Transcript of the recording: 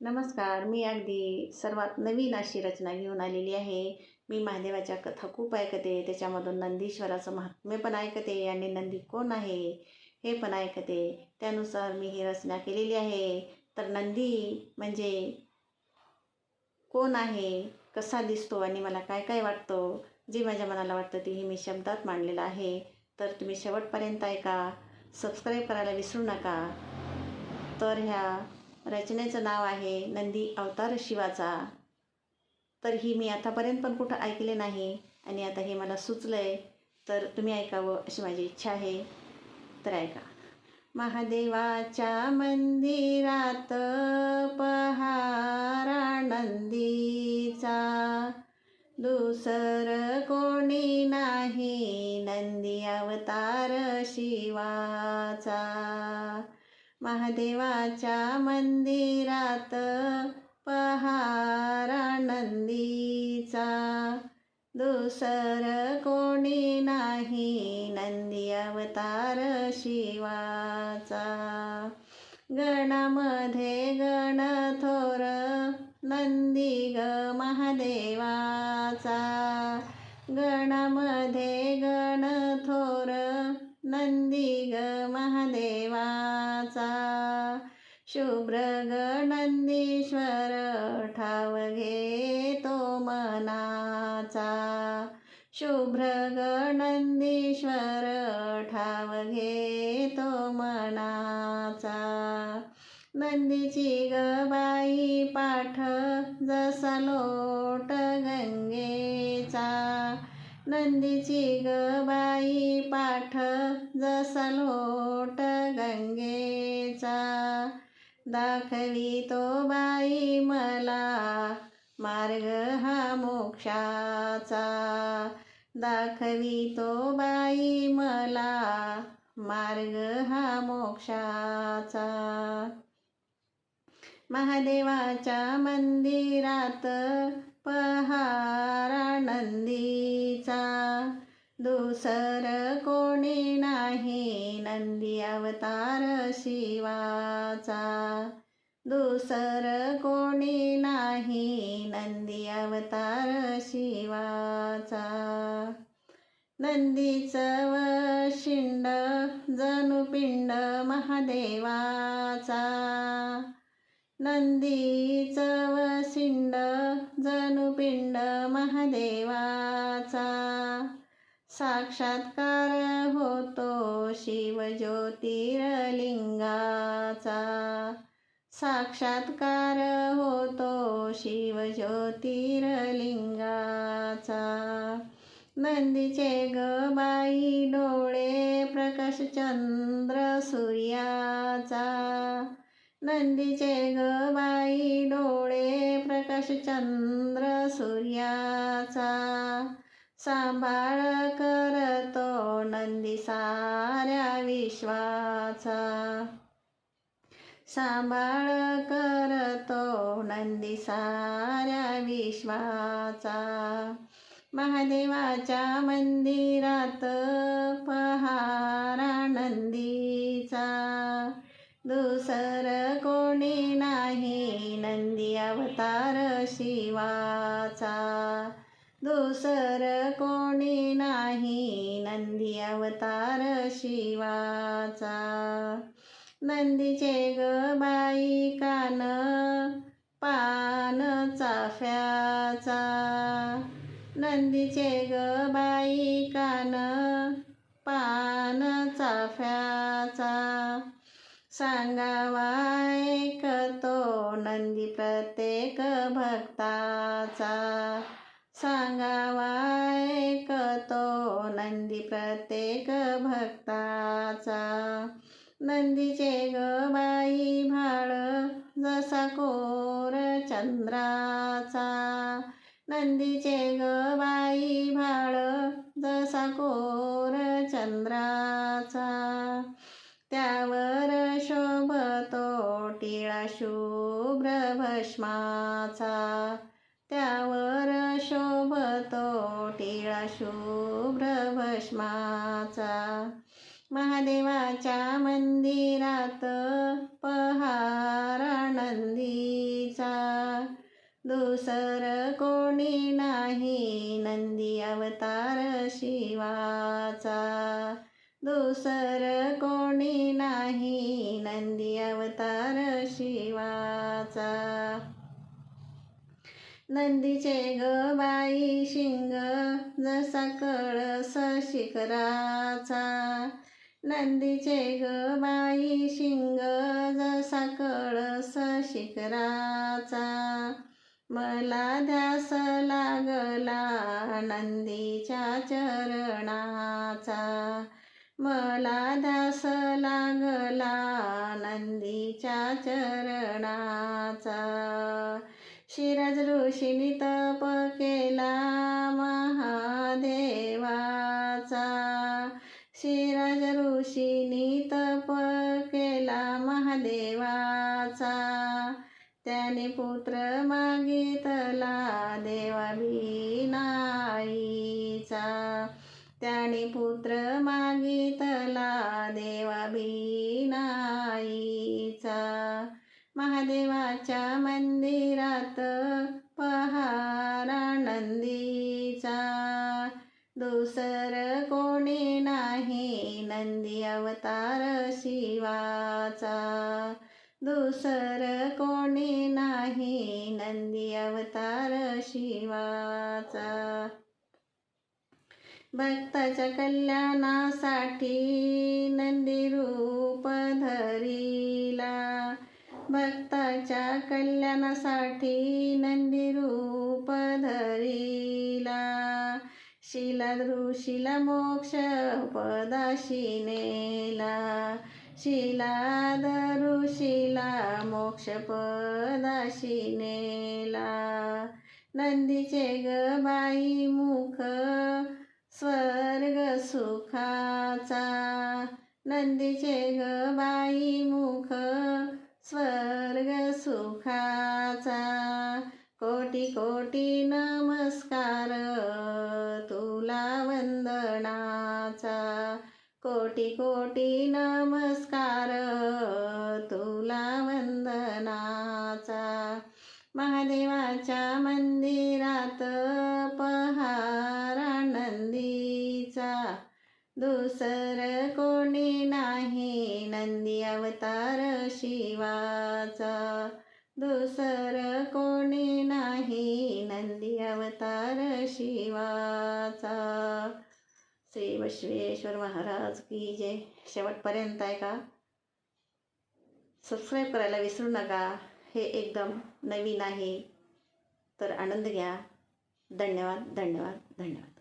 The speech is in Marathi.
नमस्कार मी अगदी सर्वात नवीन अशी रचना घेऊन आलेली आहे. मी महादेवाच्या कथा खूप ऐकते त्याच्यामधून नंदीश्वराचं महात्म्य पण ऐकते आणि नंदी कोण आहे हे पण ऐकते. त्यानुसार मी ही रचना केलेली आहे. तर नंदी म्हणजे कोण आहे? कसा दिसतो आणि मला काय काय वाटतं? जे माझ्या मनाला वाटतं तेही मी शब्दात मांडलेलं आहे. तर तुम्ही शेवटपर्यंत ऐका. सबस्क्राईब करायला विसरू नका. तर ह्या रचनेचं नाव आहे नंदी अवतार शिवाचा. तर ही मी आतापर्यंत पण कुठं ऐकले नाही आणि आता हे मला सुचलं आहे तर तुम्ही ऐकावं अशी माझी इच्छा आहे. तर ऐका. महादेवाच्या मंदिरात पहारा नंदीचा. दुसर कोणी नाही नंदी अवतार शिवा. महादेवाच्या मंदिरात पहारा नंदीचा दुसर कोणी नाही नंदी अवतार शिवाचा. गणामध्ये गण थोर नंदी ग महादेवाचा. गणामध्ये गण थोर नंदी ग महादेवाचा. शुभ्र ग नंदीश्वर ठाव घेतो मनाचा. शुभ्र ग नंदीश्वर ठाव घेतो मनाचा. नंदीची ग बाई पाठ जसा लोट नंदीची ग बाई पाठ जसा लोट गंगेचा. दाखवी तो बाई मला मार्ग हा मोक्षाचा. दाखवी तो बाई मला मार्ग हा मोक्षाचा. महादेवाच्या मंदिरात पहार नंदीचा. दुसर कोणी नाही नंदी अवतार शिवाचा. दुसर कोणी नाही नंदी अवतार शिवाचा. नंदीचं वशिंड शिंड जनुपिंड महादेवाचा. नंदी चवसिंड जणू पिंड महादेवाचा. साक्षात्कार होतो शिव ज्योतिर्लिंगाचा. साक्षात्कार होतो शिव ज्योतिर्लिंगाचा. नंदीचे ग बाई डोळे प्रकाश चंद्र सूर्याचा. नंदीचे ग बाई डोळे प्रकाश चंद्र सूर्याचा. सांभाळ करतो नंदी साऱ्या विश्वाचा. सांभाळ करतो नंदी साऱ्या विश्वाचा. महादेवाच्या मंदिरात पहारा नंदीचा. दुसर कोणी नाही नंदी अवतार शिवाचा. दुसर कोणी नाही नंदी अवतार शिवाचा. नंदीचे ग बाई कान पान चाफ्याचा. नंदीचे ग बाई कान पान चाफ्याचा. सांगावा ऐकतो नंदी प्रत्येक भक्ताचा. सांगावा ऐकतो नंदी प्रत्येक भक्ताचा. नंदीचे ग बाई भाळ जसा कोर चंद्राचा. नंदीचे ग बाई भाळ जसा कोर चंद्राचा. त्यावर शोभतो टिळा शुभ्र भस्माचा त्यावर शोभतो टिळा शुभ्र भस्माचा महादेवाच्या मंदिरात पहारा नंदीचा दुसर कोणी नाही नंदी अवतार शिवाचा. दुसर कोणी नाही नंदी अवतार शिवाचा. नंदीचे ग बाई शिंग जसा कळस शिखराचा. नंदीचे ग बाई शिंग जसा कळस शिखराचा. मला ध्यास लागला नंदीच्या चरणाचा. मला दास लागला नंदीच्या चरणाचा. शिरज ऋषीनी तप केला महादेवाचा. शिरज ऋषीनी तप केला महादेवाचा. त्याने पुत्र मागितला देवा बिनाईचा त्याने पुत्र मागितला देवा बिनाईचा महादेवाच्या मंदिरात पहारा नंदीचा. दुसर कोणी नाही नंदी अवतार शिवाचा. दुसर कोणी नाही नंदी अवतार शिवाचा. भक्ताच्या कल्याणासाठी नंदी रूप धरिला. भक्ताच्या कल्याणासाठी नंदी रूप धरिला. शिला ऋषीला मोक्ष पदाशी नेला. शिला ऋषीला मोक्ष पदाशी नेला. नंदीचे ग बाई मुख स्वर्ग सुखाचा. नंदीचे ग बाई मुख स्वर्ग सुखाचा. कोटी कोटी नमस्कार तुला वंदनाचा. कोटी कोटी नमस्कार तुला वंदनाचा. महादेवाच्या मंदिरात पहारा नंदीचा दुसर कोणी नाही नंदी अवतार शिवाचा. दुसर कोणी नाही नंदी अवतार शिवाचा. श्री बसवेश्वर महाराज की जय. शेवटपर्यंत आहे का सबस्क्राईब करायला विसरू नका. हे एकदम नवीन आहे. तर आनंद घ्या. धन्यवाद धन्यवाद धन्यवाद.